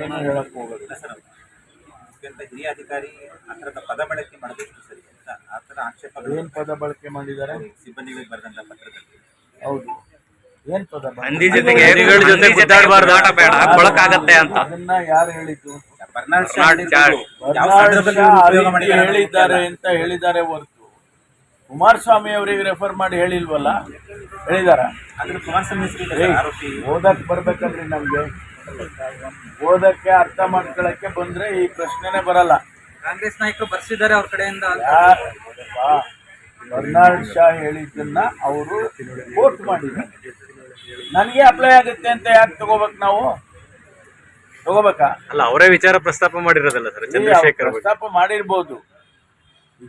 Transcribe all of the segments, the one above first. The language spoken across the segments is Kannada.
ನಾನೇನು ಹೇಳಕ್ ಹೋಗೋದಿಲ್ಲ. ಸರ್ ಅತ್ಯಂತ ಹಿರಿಯ ಅಧಿಕಾರಿ ಆ ಥರದ ಪದ ಬಳಕೆ ಮಾಡಬೇಕು ಸರಿ ಅಂತ ಆ ಥರ ಆಕ್ಷೇಪಗಳು ಏನ್ ಪದ ಬಳಕೆ ಮಾಡಿದ್ದಾರೆ? ಸಿಬ್ಬಂದಿಗಳಿಗೆ ಬರೆದಂತ ಪತ್ರದಲ್ಲಿ. ಹೌದು. ಏನ್ ಪದ ಮಂದಿ ಜೊತೆಗೆ ಹಂದಿಗಳ ಜೊತೆ ಗುದ್ದಾಡಬಾರ್ದು ಆಟ ಬೇಡ ಕೊಳಕಾಗತ್ತೆ ಅಂತ. ಅದನ್ನ ಯಾರು ಹೇಳಿದ್ದು? ಹೇಳಿದ್ದಾರೆ ಅಂತ ಹೇಳಿದ್ದಾರೆ ಹೊರತು. ಕುಮಾರಸ್ವಾಮಿ ಅವರಿಗೆ ರೆಫರ್ ಮಾಡಿ ಹೇಳಿಲ್ವಲ್ಲ? ಹೇಳಿದಾರ? ಅಂದ್ರೆ ಕುಮಾರಸ್ವಾಮಿ ಓದಕ್ ಬರ್ಬೇಕಂದ್ರೆ ನಮ್ಗೆ? ಓದಕ್ಕೆ ಅರ್ಥ ಮಾಡ್ಕೊಳಕ್ಕೆ ಬಂದ್ರೆ ಈ ಪ್ರಶ್ನೆನೇ ಬರಲ್ಲ. ಕಾಂಗ್ರೆಸ್ ನಾಯಕರು ಬರ್ಸಿದ್ದಾರೆ ಅವ್ರ ಕಡೆಯಿಂದ ಬರ್ನಾಲ್ಡ್ ಶಾ ಹೇಳಿದ್ದನ್ನ ಅವರು ವೋಟ್ ಮಾಡಿದ್ದಾರೆ ನನಗೆ ಅಪ್ಲೈ ಆಗುತ್ತೆ ಅಂತ ಯಾಕೆ ತಗೋಬೇಕು ನಾವು? ತಗೋಬೇಕಾ? ಅಲ್ಲ ಅವರೇ ವಿಚಾರ ಪ್ರಸ್ತಾಪ ಮಾಡಿರೋದಲ್ಲ ಸರ್ ಚಂದ್ರಶೇಖರ್ ಪ್ರಸ್ತಾಪ ಮಾಡಿರ್ಬೋದು.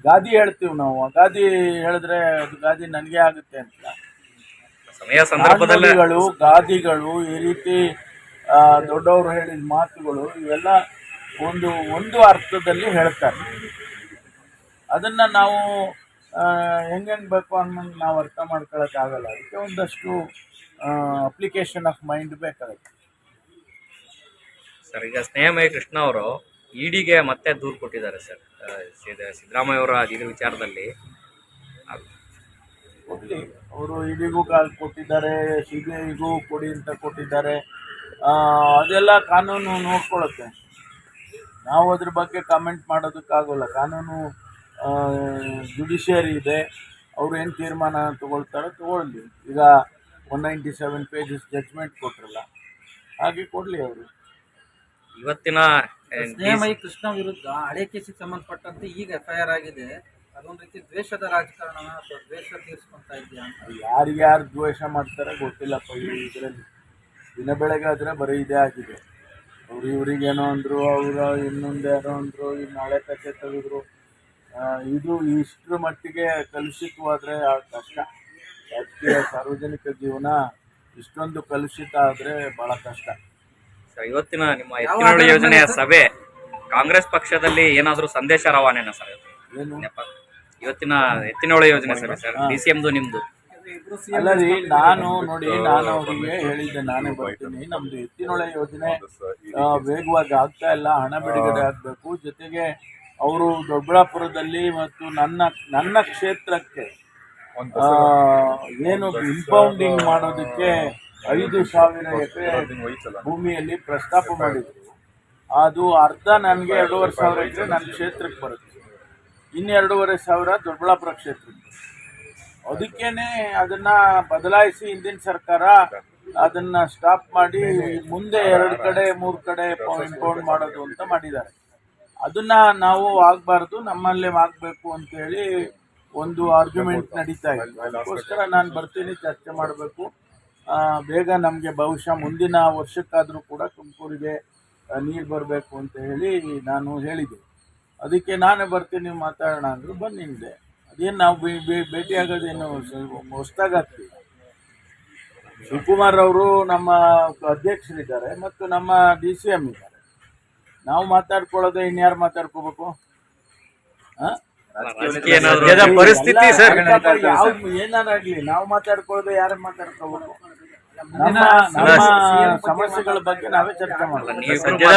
ಗಾದಿ ಹೇಳ್ತೀವಿ ನಾವು. ಗಾದಿ ಹೇಳಿದ್ರೆ ಅದು ಗಾದಿ ನನಗೆ ಆಗುತ್ತೆ ಅಂತ. ಸಮಯ ಸಂದರ್ಭದಲ್ಲಿ ಗಾದಿಗಳು ಈ ರೀತಿ ದೊಡ್ಡವರು ಹೇಳಿದ ಮಾತುಗಳು ಇವೆಲ್ಲ ಒಂದು ಒಂದು ಅರ್ಥದಲ್ಲಿ ಹೇಳ್ತಾರೆ. ಅದನ್ನ ನಾವು ಆ, ಹೆಂಗೆಂಗ್ ಬೇಕು ಹಂಗಂಗೆ ನಾವು ಅರ್ಥ ಮಾಡ್ಕೊಳ್ಳೋಕ್ಕಾಗಲ್ಲ ಆಗಲ್ಲ ಅದಕ್ಕೆ ಒಂದಷ್ಟು ಅಪ್ಲಿಕೇಶನ್ ಆಫ್ ಮೈಂಡ್ ಬೇಕಾಗುತ್ತೆ. ಸರ್ ಈಗ ಸ್ನೇಹಮಯ ಕೃಷ್ಣ ಅವರು ಇಡಿಗೆ ಮತ್ತೆ ದೂರು ಕೊಟ್ಟಿದ್ದಾರೆ ಸರ್. ಸಿದ್ದರಾಮಯ್ಯ ಅವರ ಇದ್ರ ವಿಚಾರದಲ್ಲಿ. ಕೊಡ್ಲಿ. ಅವರು ಇಡಿಗೂ ಕಾಲ್ ಕೊಟ್ಟಿದ್ದಾರೆ ಸಿ ಬಿ ಐಗೂ ಕೊಡಿ ಅಂತ ಕೊಟ್ಟಿದ್ದಾರೆ. ಅದೆಲ್ಲ ಕಾನೂನು ನೋಡ್ಕೊಳತ್ತೆ ನಾವು ಅದ್ರ ಬಗ್ಗೆ ಕಮೆಂಟ್ ಮಾಡೋದಕ್ಕಾಗೋಲ್ಲ. ಕಾನೂನು ಜುಡಿಷಿಯರಿ ಇದೆ. ಅವ್ರು ಏನು ತೀರ್ಮಾನ ತೊಗೊಳ್ತಾರೋ ತೊಗೊಳ್ಳಿ ಈಗ one ninety seven pages judgment ಕೊಟ್ರಲ್ಲ ಹಾಗೆ ಕೊಡಲಿ ಅವರು. ಇವತ್ತಿನ ಸ್ನೇಹಮಯಿ ಕೃಷ್ಣ ವಿರುದ್ಧ ಹಳೆ ಕೇಸಿಗೆ ಸಂಬಂಧಪಟ್ಟಂತೆ ಈಗ ಎಫ್ ಐ ಆರ್ ಆಗಿದೆ. ಅದೊಂದು ರೀತಿ ದ್ವೇಷದ ರಾಜಕಾರಣ ಅಥವಾ ದ್ವೇಷ ತೀರಿಸ್ಕೊಂತ ಇದೆಯಾ ಯಾರು ಯಾರು ದ್ವೇಷ ಮಾಡ್ತಾರೆ ಗೊತ್ತಿಲ್ಲಪ್ಪ ಈ ಇದರಲ್ಲಿ. ದಿನ ಬೆಳಗಾದ್ರೆ ಬರೀ ಇದೇ ಆಗಿದೆ. ಅವ್ರು ಇವ್ರಿಗೇನೋ ಅಂದರು ಅವರು ಇನ್ನೊಂದು ಏನೋ ಅಂದರು ಈ ನಾಳೆ ಕಥೆ ತೆಗೆದ್ರು. ಇದು ಇಷ್ಟರ ಮಟ್ಟಿಗೆ ಕಲುಷಿತವಾದರೆ ಕಷ್ಟ. ರಾಜಕೀಯ ಸಾರ್ವಜನಿಕ ಜೀವನ ಇಷ್ಟೊಂದು ಕಲುಷಿತ ಆದರೆ ಭಾಳ ಕಷ್ಟ. ಸರ್, ಇವತ್ತಿನ ನಿಮ್ಮ ಎತ್ತಿನಹೊಳೆ ಯೋಜನೆಯ ಸಭೆ ಕಾಂಗ್ರೆಸ್ ಪಕ್ಷದಲ್ಲಿ ಏನಾದರೂ ಸಂದೇಶ ರವಾನೆನಾ ಸರ್? ಏನು? ಇವತ್ತಿನ ಎತ್ತಿನಹೊಳೆ ಯೋಜನೆ ಸಭೆ ಸರ್ ಡಿ ಸಿ ಎಮ್ದು ನಿಮ್ದು. ಅಲ್ಲ ರೀ ನಾನು ನೋಡಿ ನಾನು ಅವರಿಗೆ ಹೇಳಿದ್ದೆ ನಾನೇ ಬರ್ತೀನಿ. ನಮ್ದು ಎತ್ತಿನೊಳೆ ಯೋಜನೆ ವೇಗವಾಗಿ ಆಗ್ತಾ ಇಲ್ಲ ಹಣ ಬಿಡುಗಡೆ ಆಗಬೇಕು. ಜೊತೆಗೆ ಅವರು ದೊಡ್ಡಬಳ್ಳಾಪುರದಲ್ಲಿ ಮತ್ತು ನನ್ನ ನನ್ನ ಕ್ಷೇತ್ರಕ್ಕೆ ಏನು ಇಂಪೌಂಡಿಂಗ್ ಮಾಡೋದಕ್ಕೆ ಐದು ಸಾವಿರ ಎಕರೆ ಭೂಮಿಯಲ್ಲಿ ಪ್ರಸ್ತಾಪ ಮಾಡಿದ್ರು. ಅದು ಅರ್ಧ ನನಗೆ ಎರಡೂವರೆ ಸಾವಿರ ಎಕರೆ ನನ್ನ ಕ್ಷೇತ್ರಕ್ಕೆ ಬರುತ್ತೆ. ಇನ್ನೆರಡೂವರೆ ಸಾವಿರ ದೊಡ್ಡಬಳ್ಳಾಪುರ ಕ್ಷೇತ್ರಕ್ಕೆ. ಅದಕ್ಕೇನೆ ಅದನ್ನ ಬದಲಾಯಿಸಿ ಹಿಂದಿನ ಸರ್ಕಾರ ಅದನ್ನ ಸ್ಟಾಪ್ ಮಾಡಿ ಮುಂದೆ ಎರಡು ಕಡೆ, ಮೂರು ಕಡೆ ಇಂಪೌಂಡ್ ಮಾಡೋದು ಅಂತ ಮಾಡಿದ್ದಾರೆ. ಅದನ್ನ ನಾವು ಆಗಬಾರ್ದು, ನಮ್ಮಲ್ಲೇ ಆಗಬೇಕು ಅಂತೇಳಿ ಒಂದು ಆರ್ಗ್ಯುಮೆಂಟ್ ನಡೀತಾ ಇದೆ. ಅದಕ್ಕೋಸ್ಕರ ನಾನು ಬರ್ತೀನಿ, ಚರ್ಚೆ ಮಾಡಬೇಕು. ಬೇಗ ನಮಗೆ ಬಹುಶಃ ಮುಂದಿನ ವರ್ಷಕ್ಕಾದರೂ ಕೂಡ ತುಮಕೂರಿಗೆ ನೀರು ಬರಬೇಕು ಅಂತ ಹೇಳಿ ನಾನು ಹೇಳಿದೆ ಅದಕ್ಕೆ ನಾನೇ ಬರ್ತೀನಿ ಮಾತಾಡೋಣ ಅಂದರು ಬನ್ನಿ ಅದೇನು ನಾವು ಭೇಟಿಯಾಗೋದೇನು ಬೇ- ಭೇಟಿ ಆಗೋದೇನು ಹೊಸ್ದಾಗ್ತೀವಿ ಶಿವಕುಮಾರ್ ಅವರು ನಮ್ಮ ಅಧ್ಯಕ್ಷರಿದ್ದಾರೆ ಮತ್ತು ನಮ್ಮ ಡಿ ಸಿ ಎಂ ಇದ್ದಾರೆ. ನಾವು ಮಾತಾಡ್ಕೊಳ್ಳೋದು ಇನ್ಯಾರು ಮಾತಾಡ್ಕೋಬೇಕು? ಪರಿಸ್ಥಿತಿ ಏನಾರಾಗ್ಲಿ ನಾವು ಮಾತಾಡ್ಕೊಳ್ಳೋದು ಯಾರು ಮಾತಾಡ್ಕೋಬೇಕು? ನಮ್ಮ ನಮ್ಮ ಸಮಸ್ಯೆಗಳ ಬಗ್ಗೆ ನಾವೇ ಚರ್ಚೆ ಸದ್ಯದ